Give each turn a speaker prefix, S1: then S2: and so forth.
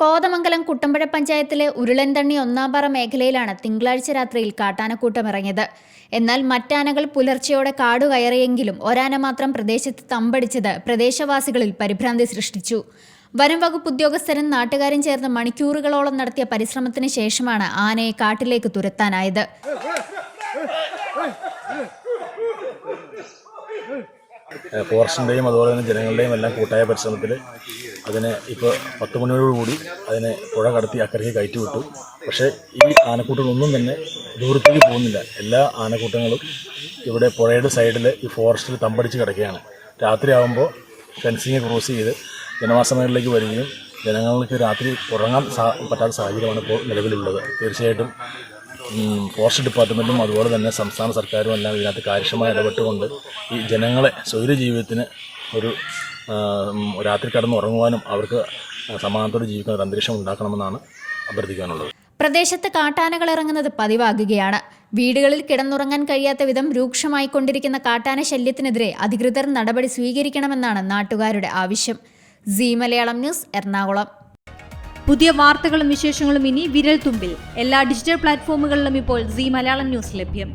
S1: കോതമംഗലം കുട്ടമ്പഴ പഞ്ചായത്തിലെ ഉരുളൻതണ്ണി ഒന്നാംപാറ മേഖലയിലാണ് തിങ്കളാഴ്ച രാത്രിയിൽ കാട്ടാനക്കൂട്ടം ഇറങ്ങിയത്. എന്നാൽ മറ്റാനകൾ പുലർച്ചയോടെ കാടു കയറിയെങ്കിലും ഒരാന മാത്രം പ്രദേശത്ത് തമ്പടിച്ചത് പ്രദേശവാസികളിൽ പരിഭ്രാന്തി സൃഷ്ടിച്ചു. വനം വകുപ്പ് ഉദ്യോഗസ്ഥരും നാട്ടുകാരും ചേർന്ന് മണിക്കൂറുകളോളം നടത്തിയ പരിശ്രമത്തിന് ശേഷമാണ് ആനയെ കാട്ടിലേക്ക് തുരത്താനായത്.
S2: ഫോറസ്റ്റിന്റെയും അതുപോലെ തന്നെ ജനങ്ങളുടെയും എല്ലാം കൂട്ടായ പരിശ്രമത്തിൽ അതിനെ ഇപ്പോൾ പത്ത് മണിയോടുകൂടി അതിനെ പുഴ കടത്തി അക്കരയ്ക്ക് കയറ്റി വിട്ടു. പക്ഷേ ഈ ആനക്കൂട്ടങ്ങളൊന്നും തന്നെ ദൂരത്തേക്ക് പോകുന്നില്ല. എല്ലാ ആനക്കൂട്ടങ്ങളും ഇവിടെ പുഴയുടെ സൈഡിൽ ഈ ഫോറസ്റ്റിൽ തമ്പടിച്ച് കിടക്കുകയാണ്. രാത്രിയാകുമ്പോൾ ഫെൻസിങ് ക്രോസ് ചെയ്ത് ജനവാസ മേഖലയിലേക്ക് വരികയും ജനങ്ങൾക്ക് രാത്രി ഉറങ്ങാൻ പറ്റാത്ത സാഹചര്യമാണ് ഇപ്പോൾ നിലവിലുള്ളത്. തീർച്ചയായിട്ടും ഫോറസ്റ്റ് ഡിപ്പാർട്ട്മെന്റും അതുപോലെ തന്നെ സംസ്ഥാന സർക്കാരും എല്ലാം ഇതിനകത്ത് കാര്യക്ഷമമായി ഇടപെട്ടുകൊണ്ട് ഈ ജനങ്ങളെ സ്വൈര ജീവിതത്തിന് ഒരു രാത്രി കിടന്ന് ഉറങ്ങുവാനും അവർക്ക് സമാധാനത്തോടെ ജീവിക്കുന്ന ഒരു അന്തരീക്ഷം ഉണ്ടാക്കണമെന്നാണ് അഭ്യർത്ഥിക്കാനുള്ളത്.
S1: പ്രദേശത്ത് കാട്ടാനകൾ ഇറങ്ങുന്നത് പതിവാകുകയാണ്. വീടുകളിൽ കിടന്നുറങ്ങാൻ കഴിയാത്ത വിധം രൂക്ഷമായിക്കൊണ്ടിരിക്കുന്ന കാട്ടാന ശല്യത്തിനെതിരെ അധികൃതർ നടപടി സ്വീകരിക്കണമെന്നാണ് നാട്ടുകാരുടെ ആവശ്യം. C Malayalam news Ernakulam.
S3: പുതിയ വാർത്തകളും വിശേഷങ്ങളും ഇനി വിരൽ തുമ്പിൽ എല്ലാ ഡിജിറ്റൽ പ്ലാറ്റ്ഫോമുകളിലും ഇപ്പോൾ സി മലയാളം ന്യൂസ് ലഭ്യം.